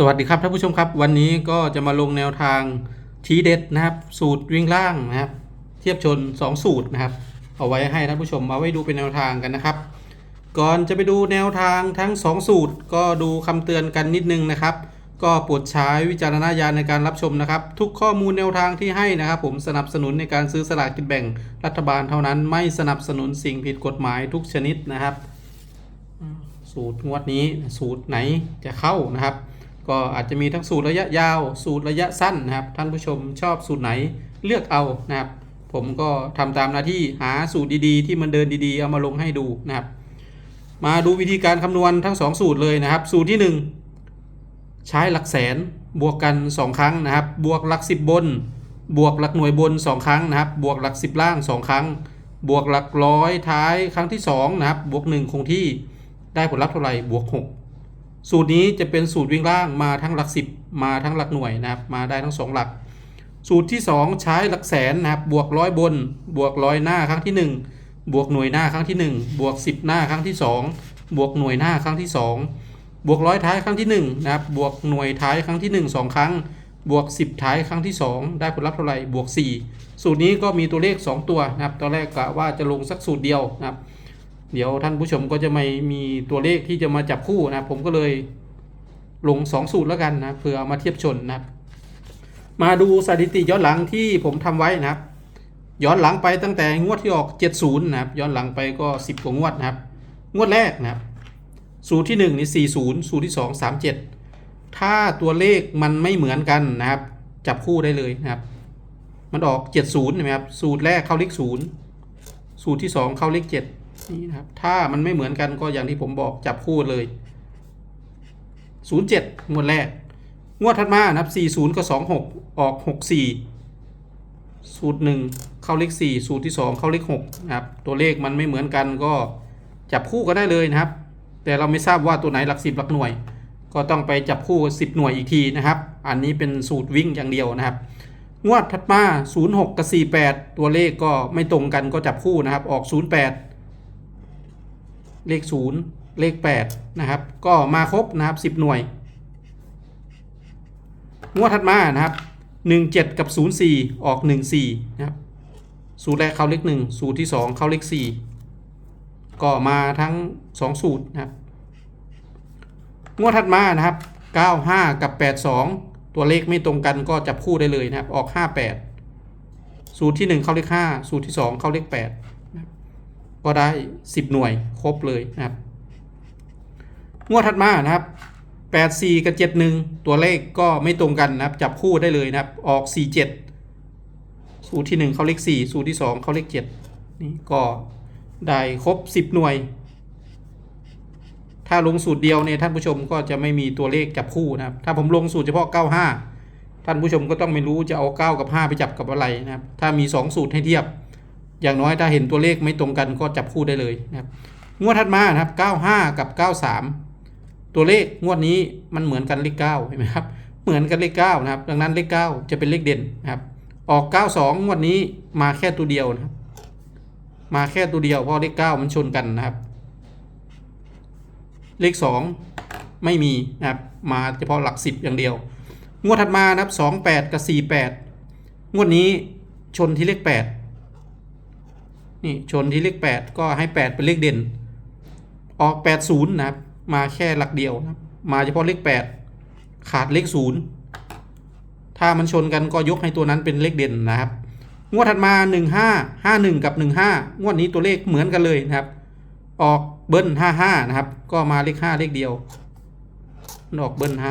สวัสดีครับท่านผู้ชมครับวันนี้ก็จะมาลงแนวทางทีเด็ดนะครับ สูตรวิ่งล่างนะครับ เทียบชน 2 สูตรนะครับ เอาไว้ให้ท่านผู้ชมมาไว้ดูเป็นแนวทางกันนะครับ ก่อนจะไปดูแนวทางทั้ง 2 สูตร ก็ดูคำเตือนกันนิดนึงนะครับ ก็โปรดใช้วิจารณญาณในการรับชมนะครับ ทุกข้อมูลแนวทางที่ให้นะครับ ผมสนับสนุนในการซื้อสลากกินแบ่งรัฐบาลเท่านั้นไม่สนับสนุนสิ่งผิดกฎหมายทุกชนิดนะครับ สูตรงวดนี้สูตรไหนจะเข้านะครับ ก็อาจจะมีทั้งสูตรระยะยาว สูตรระยะสั้นนะครับ ท่านผู้ชมชอบสูตรไหนเลือกเอานะครับ ผมก็ทำตามหน้าที่หาสูตรดีๆ ที่มันเดินดีๆ เอามาลงให้ดูนะครับ มาดูวิธีการคำนวณทั้ง 2 สูตรเลยนะครับ สูตรที่ 1 ใช้หลักแสนบวกกัน 2 ครั้งนะครับ บวกหลัก 10 บน บวกหลักหน่วยบน 2 ครั้งนะครับ บวกหลัก 10 ล่าง 2 ครั้ง บวกหลักร้อยท้ายครั้งที่2นะครับบวก 1 คงที่ได้ผลลัพธ์เท่าไหร่บวก 6 สูตรนี้จะเป็นสูตรวิ่งล่างมาทั้งหลัก 10 มาทั้งหลักหน่วยนะครับ มาได้ทั้ง 2 หลัก สูตรที่ 2 ใช้หลักแสนนะครับ บวกร้อยบน บวกร้อยหน้าครั้งที่ 1 บวกหน่วยหน้าครั้งที่ 1 บวก 10 หน้าครั้งที่ 2 บวกหน่วยหน้าครั้งที่ 2 บวกร้อยท้ายครั้งที่ 1 นะครับ บวกหน่วยท้ายครั้งที่ 1 2 ครั้ง บวก 10 ท้ายครั้งที่ 2 ได้ผลลัพธ์เท่าไหร่ บวก 4 สูตรนี้ก็มีตัวเลข 2 ตัวนะครับ ตอนแรกกะว่าจะลงสักสูตรเดียวนะครับ เดี๋ยวท่านผู้ชมก็จะไม่มีตัวเลขที่จะมาจับคู่นะผมก็เลยลง 2 สูตรแล้วกันนะเพื่อเอามาเทียบชนนะมาดูสถิติย้อนหลังที่ผมทำไว้นะครับ ย้อนหลังไปตั้งแต่งวดที่ออก 70 นะครับ ย้อนหลังไปก็ 10 กว่างวดนะครับ งวดแรกนะครับ สูตรที่ 1 นี่ 40 สูตรที่ 2 37 ถ้าตัวเลขมันไม่เหมือนกันนะครับ จับคู่ได้เลยนะครับ มันออก 70ใช่ไหมครับ สูตรแรกเข้าเลข0สูตรที่ 2 เข้าเลข7 นี่นะครับ ถ้ามันไม่เหมือนกันก็อย่างที่ผมบอกจับคู่เลย 07 งวดแรก งวดถัดมานะครับ 40 ก็ 26 ออก 64 สูตร 1 เข้าเลข 4 สูตรที่ 2 เข้าเลข6นะครับ ตัวเลขมันไม่เหมือนกันก็จับคู่ก็ได้เลยนะครับ แต่เราไม่ทราบว่าตัวไหนหลัก 10 หลักหน่วย ก็ต้องไปจับคู่กับ10 หน่วยอีกทีนะครับ อันนี้เป็นสูตรวิ่งอย่างเดียวนะครับงวดถัดมา 06 กับ 48 ตัวเลขก็ไม่ตรงกันก็จับคู่นะครับ ออก 08 เลข 0 เลข 8 นะครับ ก็มาครบนะครับ 10 หน่วย งวดถัดมานะครับ 17 กับ 04 ออก 14 นะครับ สูตรแรกเข้าเลข 1 สูตรที่ 2 เข้าเลข 4 ก็มาทั้ง 2 สูตรนะครับ งวดถัดมานะครับ 95 กับ 82 ตัวเลขไม่ตรงกันก็จับคู่ได้เลยนะครับ ออก 58 สูตรที่ 1 เข้าเลข 5 สูตรที่ 2 เข้าเลข 8 ก็ได้ 10 หน่วยครบเลยนะครับ งวดถัดมานะครับ 84 กับ 71 ตัวเลขก็ไม่ตรงกันนะครับ จับคู่ได้เลยนะครับ ออก 47 สูตรที่ 1 เขาเลข 4 สูตรที่ 2 เขาเลข 7 นี่ก็ได้ครบ 10 หน่วย ถ้าลงสูตรเดียวเนี่ยท่านผู้ชมก็จะไม่มีตัวเลขจับคู่นะครับ ถ้าผมลงสูตรเฉพาะ 95 ท่านผู้ชมก็ต้องไม่รู้จะเอา 9 กับ 5 ไปจับกับอะไรนะครับ ถ้ามี 2 สูตรให้เทียบ อย่างน้อยถ้าเห็นตัวเลขไม่ตรงกันก็จับคู่ได้เลยนะครับงวดถัดมานะครับ 95 กับ 93 ตัวเลขงวดนี้มันเหมือนกันเลข9เห็นไหมครับเหมือนกันเลข9นะครับ ดังนั้นเลข 9 จะเป็นเลขเด่นนะครับ ออก 92 งวดนี้มาแค่ตัวเดียวนะครับ มาแค่ตัวเดียวเพราะเลข 9 มันชนกันนะครับ เลข 2 ไม่มีนะครับ มาเฉพาะหลัก 10 อย่างเดียว งวดถัดมานะครับ 28 กับ 48 งวดนี้ชนที่เลข 8 นี่ชนที่เลข8 ก็ให้ 8 เป็นเลขเด่น ออก 80 นะครับ มาแค่หลักเดียวนะมาเฉพาะเลข 8 ขาดเลข 0 ถ้ามันชนกันก็ยกให้ตัวนั้นเป็นเลขเด่นนะครับ งวดถัดมา 15 51 กับ 15 งวดนี้ตัวเลขเหมือนกันเลยนะครับ ออกเบิ้ล 55 นะครับ ก็มาเลข 5 เลขเดียวออกเบิ้ล 55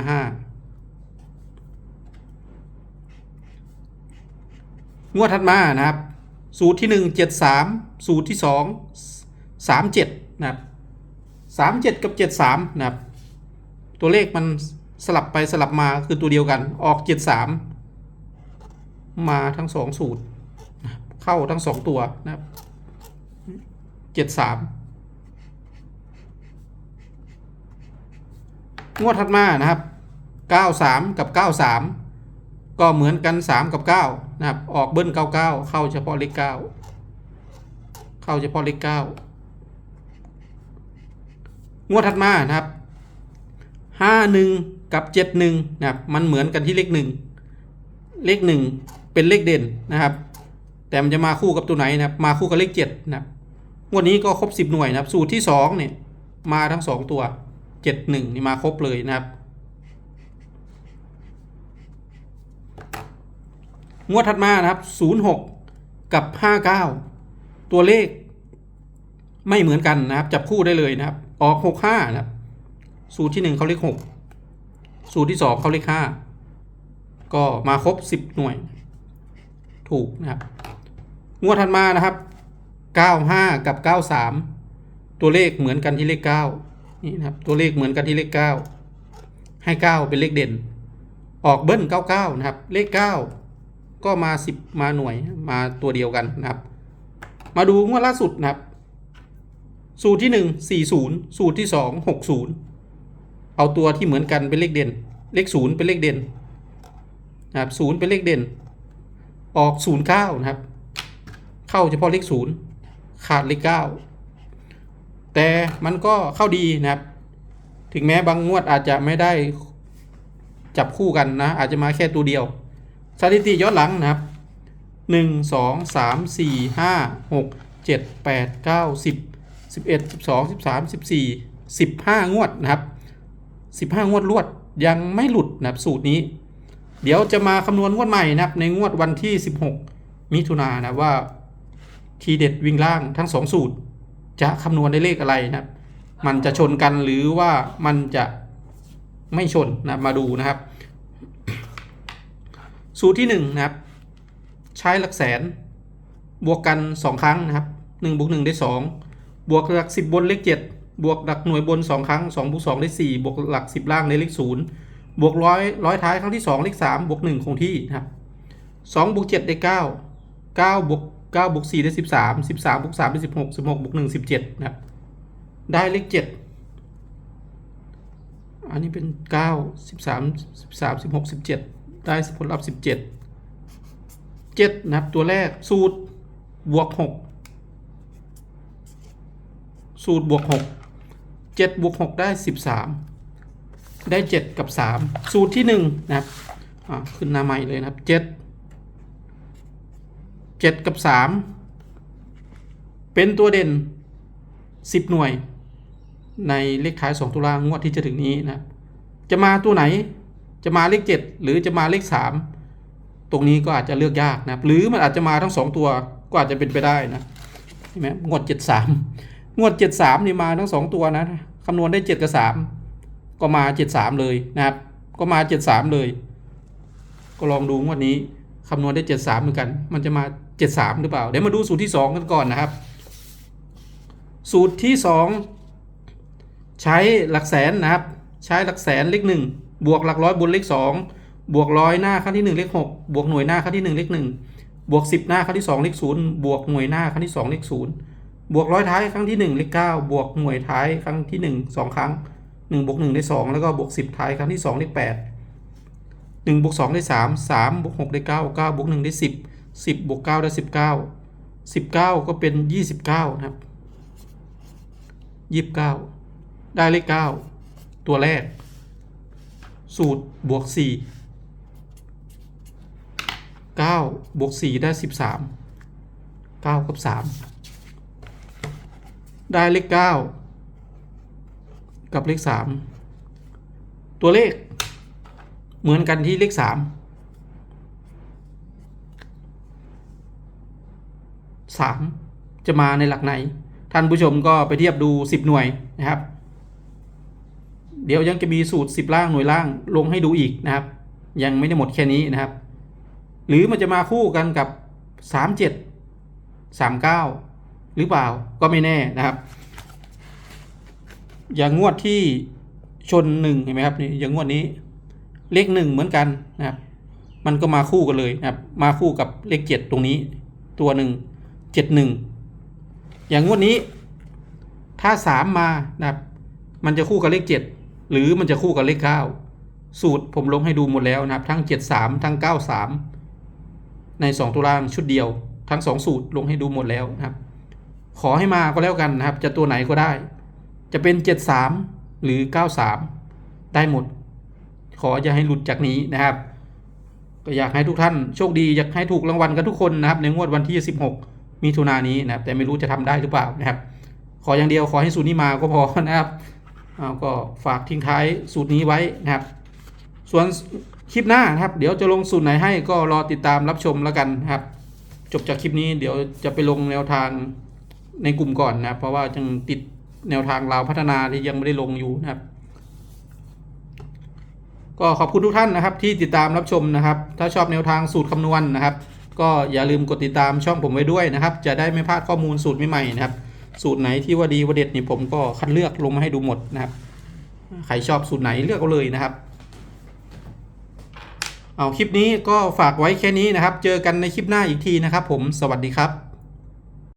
งวดถัดมานะครับ สูตรที่ 1 73 สูตรที่ 2 37นะครับ37 กับ 73นะครับตัวเลขมันสลับไปสลับมาคือตัวเดียวกันออก 73 มาทั้ง 2 สูตร เข้าทั้ง 2 ตัวนะครับ73 งวดถัดมานะครับ 93 กับ 93 ก็เหมือนกัน 3 กับ 9 นะครับ ออกเบิ้ล 99 เข้าเฉพาะเลข9 เข้าเฉพาะเลข9งวดถัดมานะครับห้าหนึ่งกับเจ็ดหนึ่งนะครับมันเหมือนกันที่เลขหนึ่งเลขหนึ่งเป็นเลขเด่นนะครับ แต่มันจะมาคู่กับตัวไหนนะครับ มาคู่กับเลขเจ็ดนะครับงวดนี้ก็ครบสิบหน่วยนะครับ สูตรที่สองเนี่ยมาทั้งสองตัวเจ็ดหนึ่งนี่มาครบเลยนะครับ งวดถัดมานะครับศูนย์หกกับห้าเก้า ตัวเลขไม่เหมือนกันนะครับ จับคู่ได้เลยนะครับ ออกหกห้านะครับ สูตรที่หนึ่งเขาเลขหกสูตรที่สองเขาเลขห้าก็มาครบสิบหน่วย ถูกนะครับ งวดถัดมานะครับเก้าห้ากับเก้าสามตัวเลขเหมือนกันที่เลขเก้านี่นะครับ ตัวเลขเหมือนกันที่เลขเก้าให้เก้าเป็นเลขเด่น ออกเบิ้ลเก้าเก้านะครับ เลขเก้าก็มาสิบมาหน่วยมาตัวเดียวกันนะครับ มาดูงวดล่าสุดนะครับ สูตรที่หนึ่งสี่ศูนย์สูตรที่สองหกศูนย์เอาตัวที่เหมือนกันเป็นเลขเด่น เลขศูนย์เป็นเลขเด่นนะครับศูนย์เป็นเลขเด่น ออกศูนย์เก้านะครับ เข้าเฉพาะเลขศูนย์ขาดเลขเก้าแต่มันก็เข้าดีนะครับ ถึงแม้บางงวดอาจจะไม่ได้จับคู่กันนะ อาจจะมาแค่ตัวเดียว สถิติย้อนหลังนะครับ หนึ่งสองสามสี่ห้าหกเจ็ดแปดเก้าสิบสิบเอ็ดสิบสองสิบสามสิบสี่สิบห้างวดนะครับสิบห้างวดรวดยังไม่หลุดนะครับสูตรนี้ เดี๋ยวจะมาคำนวณงวดใหม่นะครับ ในงวดวันที่16มิถุนายนนะว่าทีเด็ดวิ่งล่างทั้งสองสูตร จะคำนวณได้เลขอะไรนะครับ มันจะชนกันหรือว่ามันจะไม่ชนนะมาดูนะครับ สูตรที่1นะครับ ใช้หลักแสน บวกกัน 2 ครั้งนะครับ1บวก1ได้ 2 บวกหลัก 10 บนเลข 7 บวกหลักหน่วยบน 2 ครั้ง2บวก2ได้ 4 บวกหลัก 10 ล่างได้เลข 0 บวกร้อยร้อยท้ายครั้งที่ 2 เลข 3 บวก 1 คงที่นะครับ2บวก7ได้ 9 9บวก9บวก4ได้ 13 13บวก3ได้ 16 16บวก1 17นะครับได้เลข 7 อันนี้เป็น 9 13 13 16 17 ได้ผลลัพธ์17 7นะครับ ตัวแรกสูตรบวก6สูตรบวก6 7บวก6ได้13ได้7กับ3สูตรที่1นะครับขึ้นหน้าใหม่เลยนะครับ7 7กับ3เป็นตัวเด่น10หน่วย ในเลขท้าย2ตัวล่างงวดที่จะถึงนี้นะครับจะมาตัวไหนจะมาเลข7หรือจะมาเลข3 ตรงนี้ก็อาจจะเลือกยากนะหรือมันอาจจะมาทั้ง 2 ตัวก็อาจจะเป็นไปได้นะใช่ไหมงวด 73 งวด 73นี่มาทั้ง 2 ตัวนะคำนวณได้ 7 กับ 3 ก็มา 73 เลยนะครับ ก็มา 73 เลย ก็ลองดูงวดนี้คำนวณได้ 73 เหมือนกัน มันจะมา 73 หรือเปล่า เดี๋ยวมาดูสูตรที่ 2 กันก่อนนะครับ สูตรที่ 2 ใช้หลักแสนนะครับ ใช้หลักแสนเลข1บวกหลักร้อยบนเลข2 บวกร้อยหน้าครั้งที่1เลข6บวกหน่วยหน้าครั้งที่1เลข1บวก 10 หน้าครั้งที่2เลข0บวกหน่วยหน้าครั้งที่2เลข0บวกร้อยท้ายครั้งที่1เลข9บวกหน่วยท้ายครั้งที่ 1 2 ครั้ง1บวก1ได้2แล้วก็บวก 10 ท้ายครั้งที่2เลข8 1บวก2ได้3 3บวก6ได้9 9บวก1ได้10 10บวก9ได้19 19 ก็เป็น 29 นะครับ 29 ได้เลข 9 ตัวแรก สูตรบวก 4 9บวก4ได้ 13 9 กับ 3 ได้เลข 9 กับเลข 3 ตัวเลขเหมือนกันที่เลข 3 3 จะมาในหลักไหน ท่านผู้ชมก็ไปเทียบดู 10 หน่วยนะครับ เดี๋ยวยังจะมีสูตร 10 ล่างหน่วยล่างลงให้ดูอีกนะครับ ยังไม่ได้หมดแค่นี้นะครับ หรือมันจะมาคู่กันกับ 37 39 หรือเปล่าก็ไม่แน่นะครับ อย่างงวดที่ชนหนึ่งเห็นไหมครับนี่อย่างงวดนี้เลขหนึ่งเหมือนกันนะครับ มันก็มาคู่กันเลยนะครับ มาคู่กับเลขเจ็ดตรงนี้ ตัวหนึ่งเจ็ดหนึ่งอย่างงวดนี้ ถ้าสามมานะครับ มันจะคู่กับเลขเจ็ดหรือมันจะคู่กับเลขเก้าสูตรผมลงให้ดูหมดแล้วนะครับ ทั้งเจ็ดสามทั้งเก้าสาม ในสองตัวล่างชุดเดียว ทั้งสองสูตรลงให้ดูหมดแล้วนะครับ ขอให้มาก็แล้วกันนะครับ จะตัวไหนก็ได้ จะเป็นเจ็ดสามหรือเก้าสามได้หมด ขออย่าให้หลุดจากนี้นะครับ ก็อยากให้ทุกท่านโชคดีอยากให้ถูกรางวัลกันทุกคนนะครับ ในงวดวันที่ 16 มิถุนายนนี้นะครับ แต่ไม่รู้จะทำได้หรือเปล่านะครับ ขออย่างเดียวขอให้สูตรนี้มาก็พอนะครับเอาก็ฝากทิ้งท้ายสูตรนี้ไว้นะครับ ส่วน คลิปหน้านะครับ เดี๋ยวจะลงสูตรไหนให้ก็รอติดตามรับชมแล้วกันครับ จบจากคลิปนี้เดี๋ยวจะไปลงแนวทางในกลุ่มก่อนนะเพราะว่ายังติดแนวทางเราวพัฒนาที่ยังไม่ได้ลงอยู่นะครับ ก็ขอบคุณทุกท่านนะครับ ที่ติดตามรับชมนะครับ ถ้าชอบแนวทางสูตรคำนวณนะครับ ก็อย่าลืมกดติดตามช่องผมไว้ด้วยนะครับ จะได้ไม่พลาดข้อมูลสูตรใหม่ๆนะครับ สูตรไหนที่ว่าดีว่าเด็ดนี่ผมก็คัดเลือกลงมาให้ดูหมดนะครับใครชอบสูตรไหนเลือกเอาเลยนะครับ เอาคลิปนี้ก็ฝากไว้แค่นี้นะครับ เจอกันในคลิปหน้าอีกทีนะครับผม สวัสดีครับ